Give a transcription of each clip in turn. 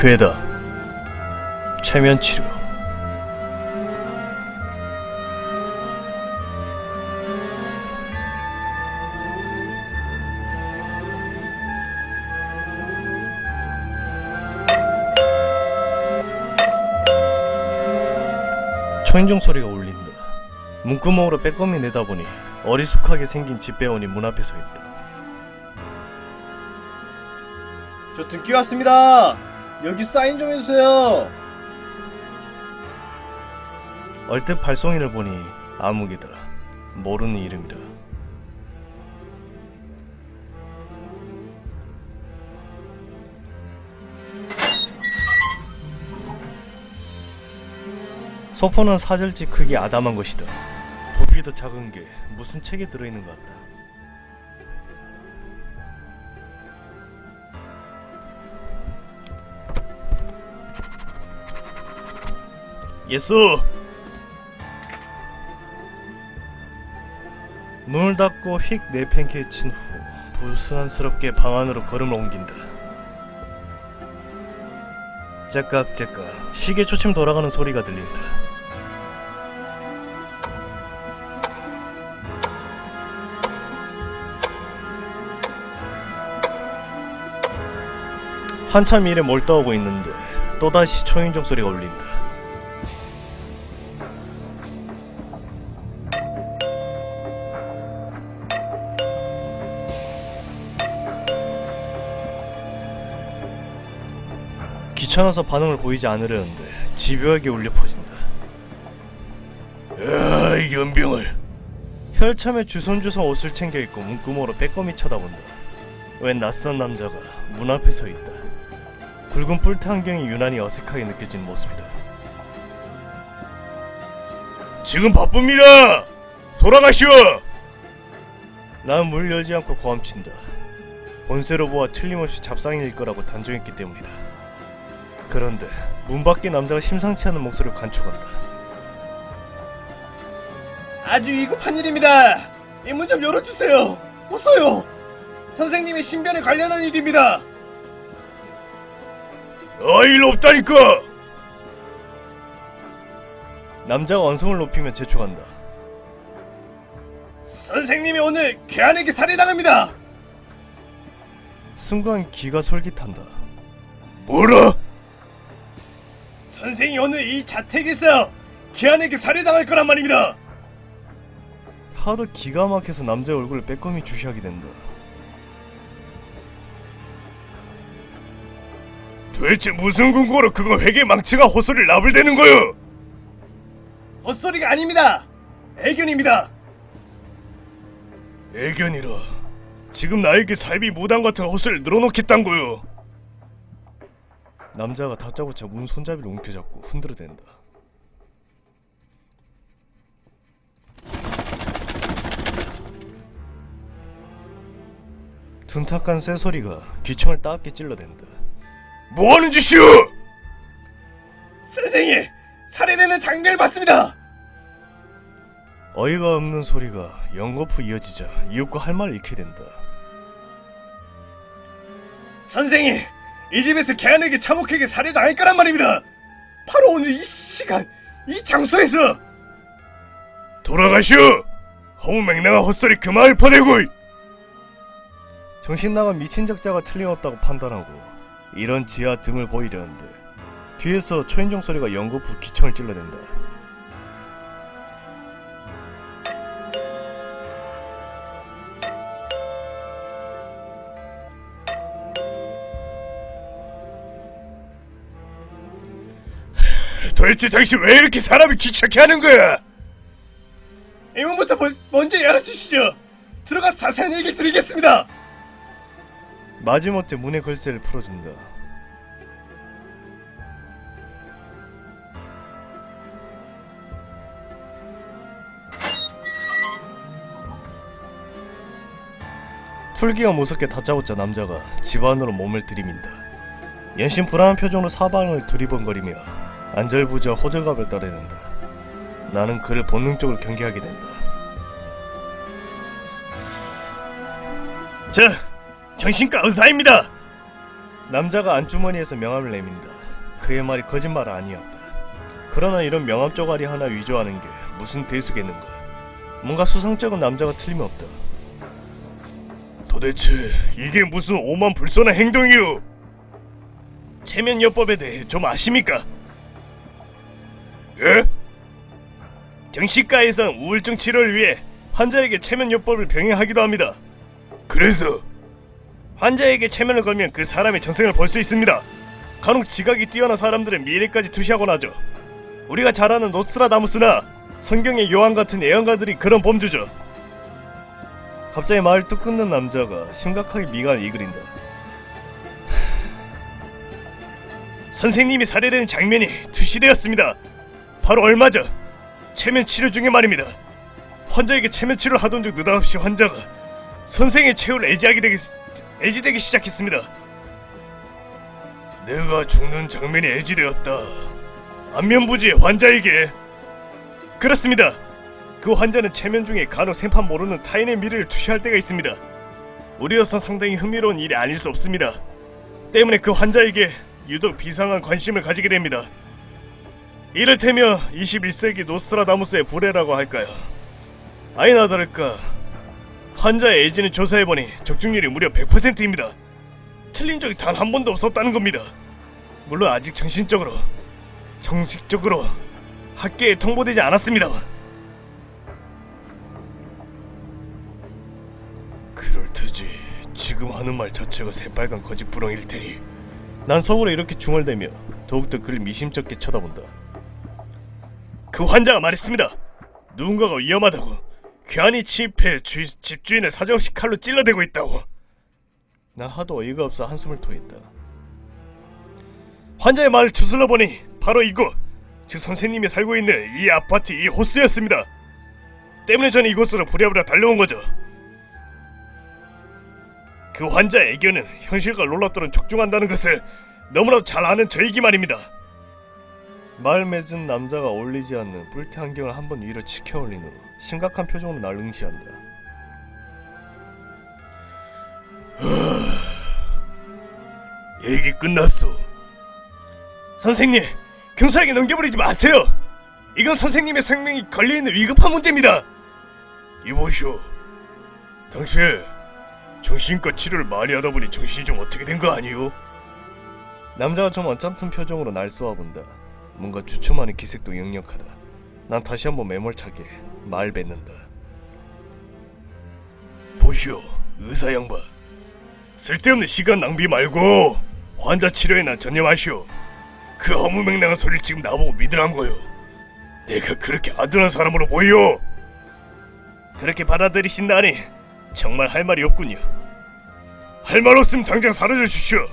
괴다 최면 치료 초인종 소리가 울린다. 문구멍으로 빼꼼히 내다보니 어리숙하게 생긴 집배원이 문 앞에 서 있다. 저 등기 왔습니다. 여기 사인 좀 해주세요. 얼뜻 발송인을 보니 아무개다. 모르는 이름이다. 소포는 사절지 크기 아담한 것이다. 부피도 작은 게 무슨 책에 들어있는 것 같다. 예수! 문을 닫고 휙 내팽개 친 후 부스스럽게 방 안으로 걸음을 옮긴다. 째깍째깍 시계 초침 돌아가는 소리가 들린다. 한참 일에 몰두하고 있는데 또다시 초인종 소리가 울린다. 귀찮아서 반응을 보이지 않으려는데 집요하게 울려 퍼진다. 야, 이 연병을. 혈참에 주섬주섬 옷을 챙겨 입고 문구멍으로 빼꼼히 쳐다본다. 웬 낯선 남자가 문 앞에 서 있다. 굵은 뿔테 안경이 유난히 어색하게 느껴지는 모습이다. 지금 바쁩니다. 돌아가시오. 난문 열지 않고 고함친다. 본세로 보아 틀림없이 잡상일 거라고 단정했기 때문이다. 그런데 문 밖에 남자가 심상치 않은 목소리를 간축한다. 아주 위급한 일입니다. 이 문 좀 열어주세요. 어서요. 선생님의 신변에 관련한 일입니다. 아일 없다니까. 남자가 언성을 높이며 재촉한다. 선생님이 오늘 괴한에게 살해당합니다. 순간 기가 솔깃한다. 뭐라? 선생이 오늘 이 자택에서 괴한에게 살해당할 거란 말입니다. 하도 기가 막혀서 남자의 얼굴을 빼꼼히 주시하게 된다. 도대체 무슨 근거로 그거 회계 망치가 호소를 나불대는 거요? 헛소리가 아닙니다. 애견입니다. 애견이라. 지금 나에게 살비 무당 같은 헛소리를 늘어놓겠단 거요. 남자가 다짜고짜 문 손잡이를 움켜잡고 흔들어댄다. 둔탁한 쇠소리가 귀청을 따갑게 찔러댄다. 뭐하는 짓이오? 선생님, 살해되는 장면을 봤습니다. 어이가 없는 소리가 연거푸 이어지자 이웃과 할 말을 잃게 된다. 선생이 이 집에서 개한에게 참혹하게 살해당할 거란 말입니다. 바로 오늘 이 시간, 이 장소에서 돌아가시오! 허무맹랑한 헛소리 그만 퍼대고! 정신 나간 미친 작자가 틀림없다고 판단하고 이런 지하 등을 보이려는데 뒤에서 초인종 소리가 연거푸 기청을 찔러댄다. 도대체 당신 왜 이렇게 사람을 귀찮게 하는 거야? 이문부터 먼- 먼저 열어주시죠. 들어가 서 자세한 얘기 드리겠습니다. 마지못해 문의 걸쇠를 풀어준다. 풀기가 무섭게 다짜고짜 남자가 집 안으로 몸을 들이민다. 연신 불안한 표정으로 사방을 두리번거리며 안절부절 호들갑을 떨어낸다. 나는 그를 본능적으로 경계하게 된다. 저 정신과 의사입니다. 남자가 안주머니에서 명함을 내민다. 그의 말이 거짓말 아니었다. 그러나 이런 명함 쪼가리 하나 위조하는 게 무슨 대수겠는가. 뭔가 수상쩍은 남자가 틀림없다. 도대체 이게 무슨 오만 불손한 행동이오? 체면요법에 대해 좀 아십니까? 예? 정신과에선 우울증 치료를 위해 환자에게 체면 요법을 병행하기도 합니다. 그래서 환자에게 체면을 걸면 그 사람의 전생을 볼 수 있습니다. 간혹 지각이 뛰어난 사람들은 미래까지 투시하곤 하죠. 우리가 잘 아는 노스트라다무스나 성경의 요한 같은 예언가들이 그런 범주죠. 갑자기 말을 뚝 끊는 남자가 심각하게 미간을 이그린다. 선생님이 살해되는 장면이 투시되었습니다. 바로 얼마 전 체면 치료 중에 말입니다. 환자에게 체면 치료를 하던 중 느닷없이 환자가 선생의 최후를 애지하게 되기 애지되기 시작했습니다. 내가 죽는 장면이 애지되었다. 안면부지의 환자에게 그렇습니다. 그 환자는 체면 중에 간혹 생판 모르는 타인의 미래를 투시할 때가 있습니다. 우리로서 상당히 흥미로운 일이 아닐 수 없습니다. 때문에 그 환자에게 유독 비상한 관심을 가지게 됩니다. 이를테면 21세기 노스트라다무스의 불해라고 할까요? 아니나 다를까 환자의 애지는 조사해보니 적중률이 무려 100%입니다. 틀린 적이 단 한 번도 없었다는 겁니다. 물론 아직 정신적으로, 정식적으로 학계에 통보되지 않았습니다만. 그럴 테지. 지금 하는 말 자체가 새빨간 거짓부렁일 테니. 난 속으로 이렇게 중얼대며 더욱더 그를 미심쩍게 쳐다본다. 그 환자가 말했습니다. 누군가가 위험하다고. 괜히 침입해 주, 집주인을 사정없이 칼로 찔러대고 있다고. 난 하도 어이가 없어 한숨을 토했다. 환자의 말을 추슬러 보니 바로 이곳, 즉 선생님이 살고 있는 이 아파트 이 호스였습니다. 때문에 저는 이곳으로 부랴부랴 달려온 거죠. 그 환자의 애교는 현실과 놀랍도록 적중한다는 것을 너무나도 잘 아는 저이기 말입니다. 말 맺은 남자가 어울리지 않는 뿔테 안경을 한 번 위로 치켜 올린 후 심각한 표정으로 날 응시한다. 얘기 끝났어. 선생님, 경찰에게 넘겨버리지 마세요. 이건 선생님의 생명이 걸려있는 위급한 문제입니다. 이보시오. 당신 정신과 치료를 많이 하다 보니 정신이 좀 어떻게 된 거 아니오? 남자가 좀 언짢은 표정으로 날 쏘아본다. 뭔가 주춤하는 기색도 역력하다. 난 다시 한번 매몰차게 말 뱉는다. 보시오, 의사 양반. 쓸데없는 시간 낭비 말고 환자 치료에 난 전념하시오. 그 허무맹랑한 소리를 지금 나보고 믿으란 거요. 내가 그렇게 아둔한 사람으로 보여. 그렇게 받아들이신다니 정말 할 말이 없군요. 할 말 없으면 당장 사라져 주시오.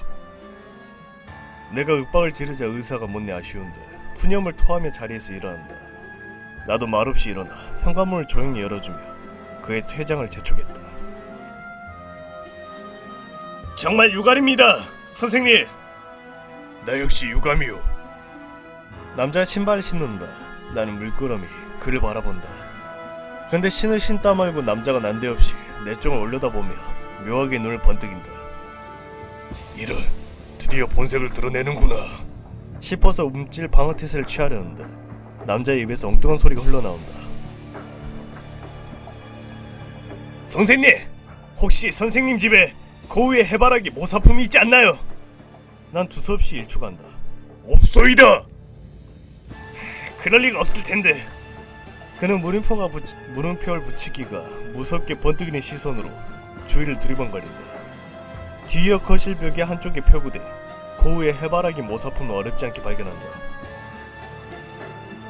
내가 윽박을 지르자 의사가 못내 아쉬운데 푸념을 토하며 자리에서 일어난다. 나도 말없이 일어나 현관문을 조용히 열어주며 그의 퇴장을 재촉했다. 정말 유감입니다, 선생님. 나 역시 유감이요. 남자가 신발을 신는다. 나는 물끄러미 그를 바라본다. 근데 신을 신다 말고 남자가 난데없이 내 쪽을 올려다보며 묘하게 눈을 번뜩인다. 이런 드디어 본색을 드러내는구나. 싶어서 움찔 방어 태세를 취하려는데 남자의 입에서 엉뚱한 소리가 흘러나온다. 선생님, 혹시 선생님 집에 고유의 해바라기 모사품이 있지 않나요? 난 두서없이 일축한다. 없소이다. 그럴 리가 없을 텐데. 그는 물음표가 붙, 물음표를 붙이기가 무섭게 번뜩이는 시선으로 주위를 두리번거린다. 뒤이어 거실 벽의 한쪽에 펴구돼 고우의 해바라기 모사품을 어렵지 않게 발견한다.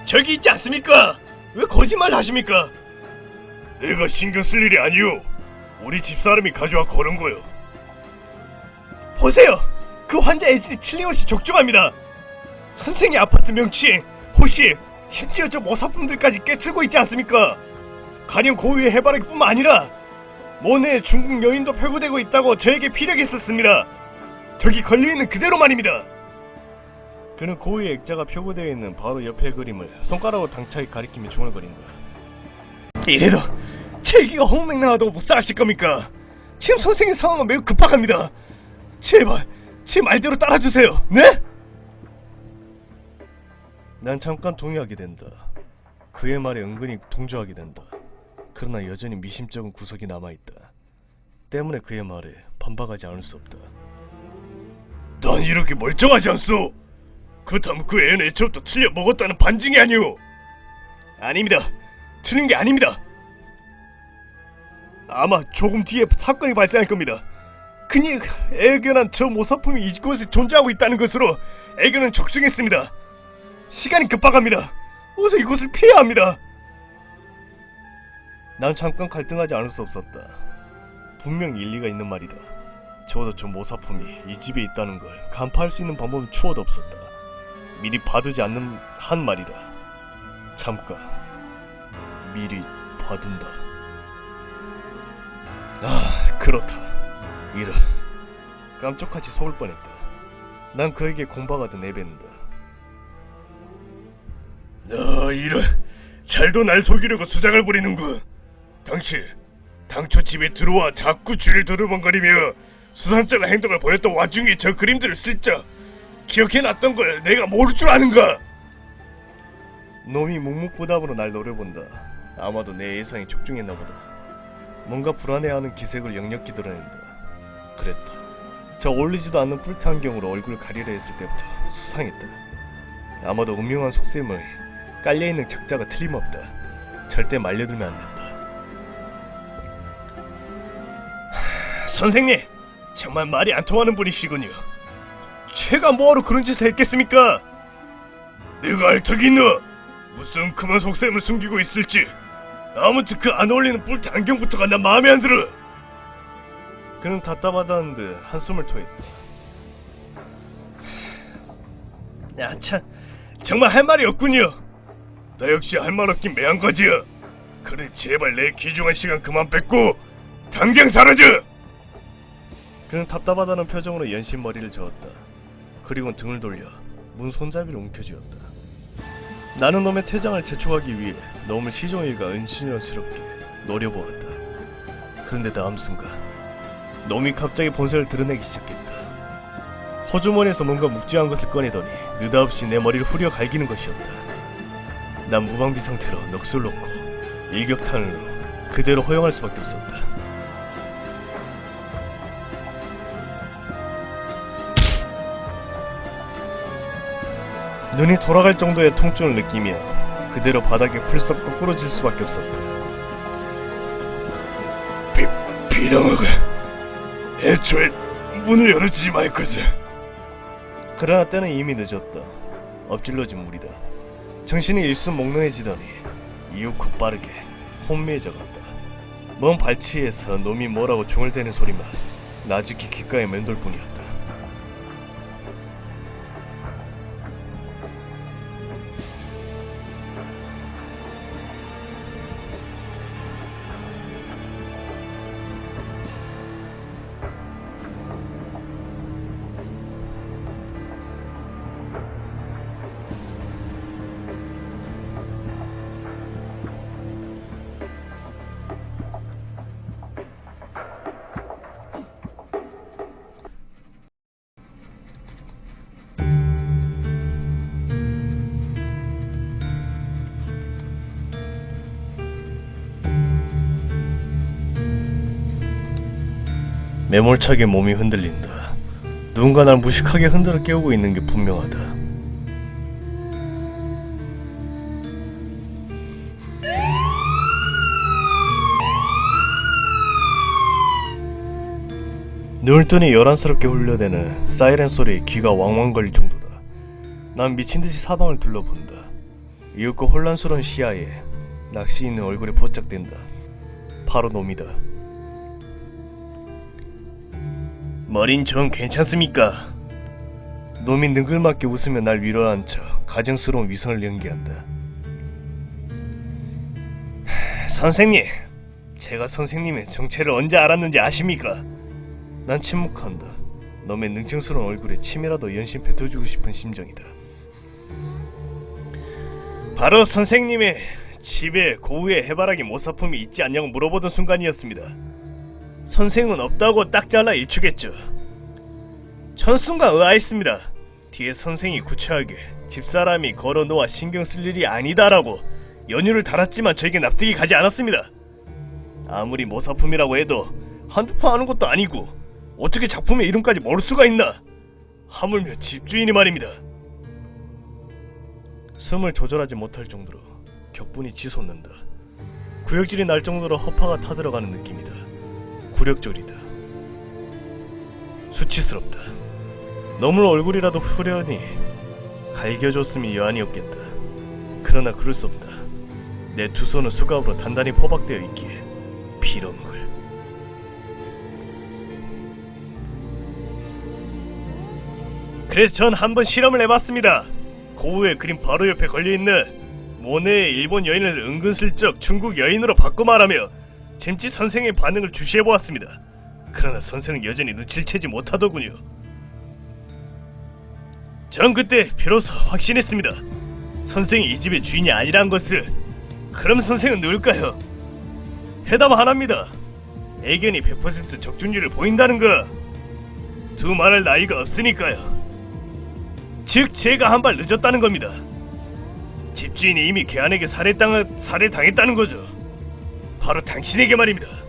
저기 있지 않습니까? 왜 거짓말 하십니까? 내가 신경 쓸 일이 아니오. 우리 집사람이 가져와 걸은 거요. 보세요. 그 환자 애질이 틀림없이 적중합니다. 선생의 아파트 명칭, 호시, 심지어 저 모사품들까지 꿰뚫고 있지 않습니까? 가령 고유의 해바라기뿐만 아니라 모네 중국 여인도 표구되고 있다고 저에게 피력했었습니다. 저기 걸려있는 그대로 말입니다. 그는 고유의 액자가 표구되어 있는 바로 옆의 그림을 손가락으로 당차게 가리키며 중얼거린다. 이래도 제 얘기가 허무맹랑하다고 못 살아실 겁니까? 지금 선생의 상황은 매우 급박합니다. 제발 제 말대로 따라주세요. 네? 난 잠깐 동의하게 된다. 그의 말에 은근히 동조하게 된다. 그러나 여전히 미심쩍은 구석이 남아있다. 때문에 그의 말에 반박하지 않을 수 없다. 난 이렇게 멀쩡하지 않소. 그렇다면 그 애는 애초부터 틀려 먹었다는 반증이 아니오. 아닙니다. 틀린 게 아닙니다. 아마 조금 뒤에 사건이 발생할 겁니다. 그니 애견한 저 모사품이 이곳에 존재하고 있다는 것으로 애견은 적중했습니다. 시간이 급박합니다. 어서 이곳을 피해야 합니다. 난 잠깐 갈등하지 않을 수 없었다. 분명 일리가 있는 말이다. 적어도 저 모사품이 이 집에 있다는 걸 간파할 수 있는 방법은 추워도 없었다. 미리 봐두지 않는 한 말이다. 잠깐 미리 봐둔다. 아 그렇다. 이런 깜짝같이 속을 뻔했다. 난 그에게 공박하듯 내뱉는다. 아 이런 잘도 날 속이려고 수작을 부리는군. 당신 당초 집에 들어와 자꾸 쥐를 두루번거리며 수산적인 행동을 보였던 와중에 저 그림들을 슬쩍 기억해놨던 걸 내가 모를 줄 아는가? 놈이 묵묵부답으로 날 노려본다. 아마도 내 예상이 적중했나 보다. 뭔가 불안해하는 기색을 역력히 드러낸다. 그랬다. 저 어울리지도 않는 뿔테 안경으로 얼굴을 가리려 했을 때부터 수상했다. 아마도 음흉한 속셈을 깔려있는 작자가 틀림없다. 절대 말려들면 안 된다. 선생님 정말 말이 안 통하는 분이시군요. 제가 뭐하러 그런 짓을 했겠습니까? 내가 알 턱이 있나? 무슨 그만 속셈을 숨기고 있을지. 아무튼 그 안 어울리는 뿔테 안경부터가 나 마음에 안 들어. 그는 답답하다는 듯 한숨을 토했다. 야, 참, 정말 할 말이 없군요. 나 역시 할 말 없긴 매한가지야. 그래, 제발 내 귀중한 시간 그만 뺏고 당장 사라져. 그는 답답하다는 표정으로 연신 머리를 저었다. 그리고 등을 돌려 문 손잡이를 움켜쥐었다. 나는 놈의 퇴장을 재촉하기 위해 놈을 시종일과 은신여스럽게 노려보았다. 그런데 다음 순간 놈이 갑자기 본색을 드러내기 시작했다. 호주머니에서 뭔가 묵직한 것을 꺼내더니 느닷없이 내 머리를 후려 갈기는 것이었다. 난 무방비 상태로 넋을 놓고 일격탄으로 그대로 허용할 수밖에 없었다. 눈이 돌아갈 정도의 통증을 느끼며 그대로 바닥에 풀썩 거꾸러질 수밖에 없었다. 비, 비당하고 애초에 문을 열어주지 말 거지. 그러나 때는 이미 늦었다. 엎질러진 물이다. 정신이 일순 몽롱해지더니 이윽고 빠르게 혼미해져갔다. 먼 발치에서 놈이 뭐라고 중얼대는 소리만 나직히 귓가에 맴돌 뿐이었다. 매몰차게 몸이 흔들린다. 누군가 날 무식하게 흔들어 깨우고 있는 게 분명하다. 눈을 뜨니 요란스럽게 흘려대는 사이렌 소리에 귀가 왕왕 걸릴 정도다. 난 미친 듯이 사방을 둘러본다. 이윽고 혼란스러운 시야에 낚시 있는 얼굴이 포착된다. 바로 놈이다. 머린 좀 괜찮습니까? 놈이 능글맞게 웃으며 날 위로앉혀 가정스러운 위선을 연기한다. 선생님, 제가 선생님의 정체를 언제 알았는지 아십니까? 난 침묵한다. 놈의 능청스러운 얼굴에 침이라도 연신 뱉어주고 싶은 심정이다. 바로 선생님의 집에 고우의 해바라기 모사품이 있지 않냐고 물어보던 순간이었습니다. 선생은 없다고 딱 잘라 일추겠죠. 전 순간 의아했습니다. 뒤에 선생이 구차하게 집사람이 걸어놓아 신경 쓸 일이 아니다라고 연유를 달았지만 저에게 납득이 가지 않았습니다. 아무리 모사품이라고 해도 한두 푼 하는 것도 아니고 어떻게 작품의 이름까지 모를 수가 있나? 하물며 집주인이 말입니다. 숨을 조절하지 못할 정도로 격분이 치솟는다. 구역질이 날 정도로 허파가 타들어가는 느낌이다. 굴욕적이다. 수치스럽다. 너물 얼굴이라도 후련히 갈겨줬으면 여한이었겠다. 그러나 그럴 수 없다. 내 두 손은 수갑으로 단단히 포박되어 있기에 비로는 걸. 그래서 전 한번 실험을 해봤습니다. 고우의 그림 바로 옆에 걸려있는 모네의 일본 여인을 은근슬쩍 중국 여인으로 바꿔 말하며 잼치 선생의 반응을 주시해보았습니다. 그러나 선생은 여전히 눈치를 채지 못하더군요. 전 그때 비로소 확신했습니다. 선생이 이 집의 주인이 아니란 것을. 그럼 선생은 누굴까요? 해답 하나입니다. 애견이 100% 적중률을 보인다는 거. 두 말할 나이가 없으니까요. 즉 제가 한 발 늦었다는 겁니다. 집주인이 이미 개안에게 살해당 살해당했다는 거죠. 바로 당신에게 말입니다.